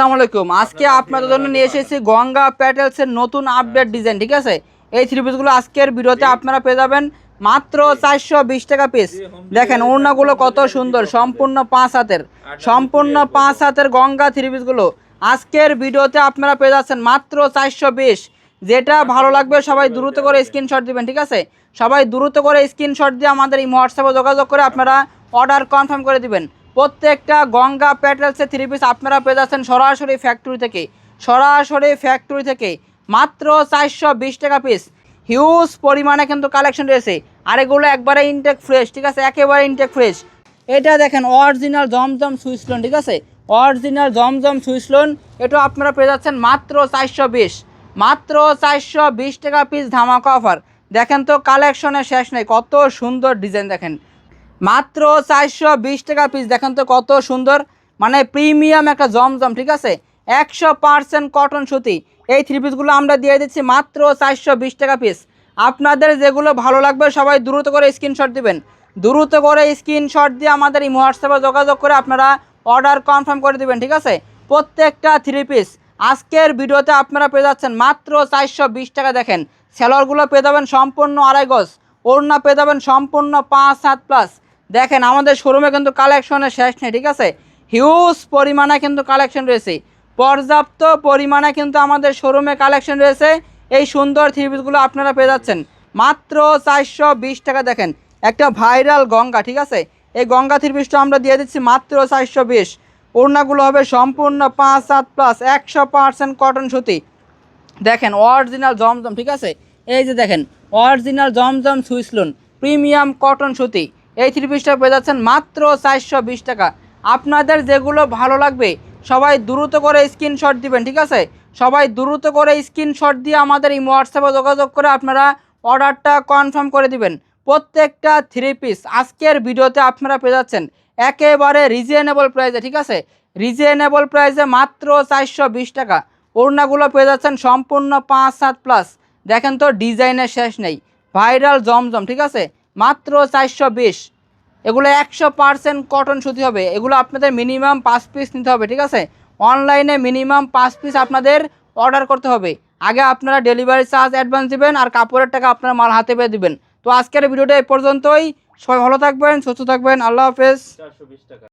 আসসালামু আলাইকুম। আজকে আপনাদের জন্য নিয়ে এসেছি গঙ্গা প্যাটেলসের নতুন আপডেট ডিজাইন ঠিক আছে? এই থ্রি পিসগুলো আজকের ভিডিওতে আপনারা পেয়ে যাবেন মাত্র চারশো বিশ টাকা পিস দেখেন ওড়নাগুলো কত সুন্দর সম্পূর্ণ পাঁচ হাতের সম্পূর্ণ পাঁচ হাতের গঙ্গা থ্রি পিসগুলো আজকের ভিডিওতে আপনারা পেয়ে যাচ্ছেন মাত্র চারশো বিশ। যেটা ভালো লাগবে সবাই দ্রুত করে স্ক্রিনশট দিবেন ঠিক আছে? সবাই দ্রুত করে স্ক্রিনশট দিয়ে আমাদের এই হোয়াটসঅ্যাপে যোগাযোগ করে আপনারা অর্ডার কনফার্ম করে দিবেন। প্রত্যেকটা গঙ্গা প্যাটেলসের থ্রি পিস আপনারা পেয়ে যাচ্ছেন সরাসরি ফ্যাক্টরি থেকে। সরাসরি ফ্যাক্টরি থেকে মাত্র চারশো বিশ টাকা পিস হিউজ পরিমাণে কিন্তু কালেকশন রয়েছে। আর এগুলো একবারে ইনটেক ফ্রেশ ঠিক আছে? একেবারে ইনটেক ফ্রেশ এটা দেখেন অরিজিনাল জমজম সুইসলোন ঠিক আছে? অরিজিনাল জমজম সুইসলোন এটা আপনারা পেয়ে যাচ্ছেন মাত্র চারশো বিশ। মাত্র চারশো বিশ টাকা পিস ধামাকা অফার দেখেন তো কালেকশনের শেষ নেই। কত সুন্দর ডিজাইন দেখেন। মাত্র চারশো বিশ টাকা পিস দেখেন তো কত সুন্দর মানে প্রিমিয়াম একটা জমজম, ঠিক আছে? একশো পার্সেন্ট কটন সুতি। এই থ্রি পিসগুলো আমরা দিয়ে দিচ্ছি মাত্র চারশো বিশ টাকা পিস আপনাদের যেগুলো ভালো লাগবে সবাই দ্রুত করে স্ক্রিনশট দিবেন। দ্রুত করে স্ক্রিনশট দিয়ে আমাদের এই হোয়াটসঅ্যাপে যোগাযোগ করে আপনারা অর্ডার কনফার্ম করে দিবেন, ঠিক আছে? প্রত্যেকটা থ্রি পিস আজকের ভিডিওতে আপনারা পেয়ে যাচ্ছেন মাত্র চারশো বিশ টাকা, দেখেন। সেলরগুলো পেয়ে যাবেন সম্পূর্ণ আড়াই গজ। ওড়না পেয়ে যাবেন সম্পূর্ণ পাঁচ সাত প্লাস দেখেন, আমাদের শোরুমে কিন্তু কালেকশনের শেষ নেই, ঠিক আছে? হিউজ পরিমাণে কিন্তু কালেকশন রয়েছে। পর্যাপ্ত পরিমাণে কিন্তু আমাদের শোরুমে কালেকশন রয়েছে। এই সুন্দর থ্রি পিসগুলো আপনারা পেয়ে যাচ্ছেন। মাত্র চারশো বিশ টাকা, দেখেন, একটা ভাইরাল গঙ্গা, ঠিক আছে? এই গঙ্গা থ্রি পিসটা আমরা দিয়ে দিচ্ছি মাত্র চারশো বিশ। ওড়নাগুলো হবে সম্পূর্ণ পাঁচ সাত প্লাস একশো পার্সেন্ট কটন সুতি। দেখেন অরিজিনাল জমজম, ঠিক আছে? এই যে দেখেন original Zamzam swiss lawn premium cotton সুতি। এই থ্রি পিসটা পেয়ে যাচ্ছেন মাত্র চারশো বিশ টাকা। আপনাদের যেগুলো ভালো লাগবে, সবাই দ্রুত করে স্ক্রিনশট দিবেন, ঠিক আছে? সবাই দ্রুত করে স্ক্রিনশট দিয়ে আমাদের এই হোয়াটসঅ্যাপে যোগাযোগ করে আপনারা অর্ডারটা কনফার্ম করে দিবেন। প্রত্যেকটা থ্রি পিস আজকের ভিডিওতে আপনারা পেয়ে যাচ্ছেন একেবারে রিজনেবল প্রাইসে ঠিক আছে? রিজনেবল প্রাইসে মাত্র চারশো বিশ টাকা। ওড়নাগুলো পেয়ে যাচ্ছেন সম্পূর্ণ পাঁচ সাত প্লাস দেখেন তো, ডিজাইনের শেষ নেই। ভাইরাল জমজম, ঠিক আছে? মাত্র চারশো বিশ। এগুলো একশো পারসেন্ট কটন সুতি হবে। এগুলো আপনাদের মিনিমাম পাঁচ পিস নিতে হবে, ঠিক আছে? অনলাইনে মিনিমাম পাঁচ পিস আপনাদের অর্ডার করতে হবে। আগে আপনারা ডেলিভারি চার্জ অ্যাডভান্স দেবেন আর কাপড়ের টাকা আপনার মাল হাতে পেয়ে দেবেন। তো আজকের ভিডিওটা এ পর্যন্তই। সবাই ভালো থাকবেন, সুস্থ থাকবেন। আল্লাহ হাফেজ। চারশো বিশ টাকা।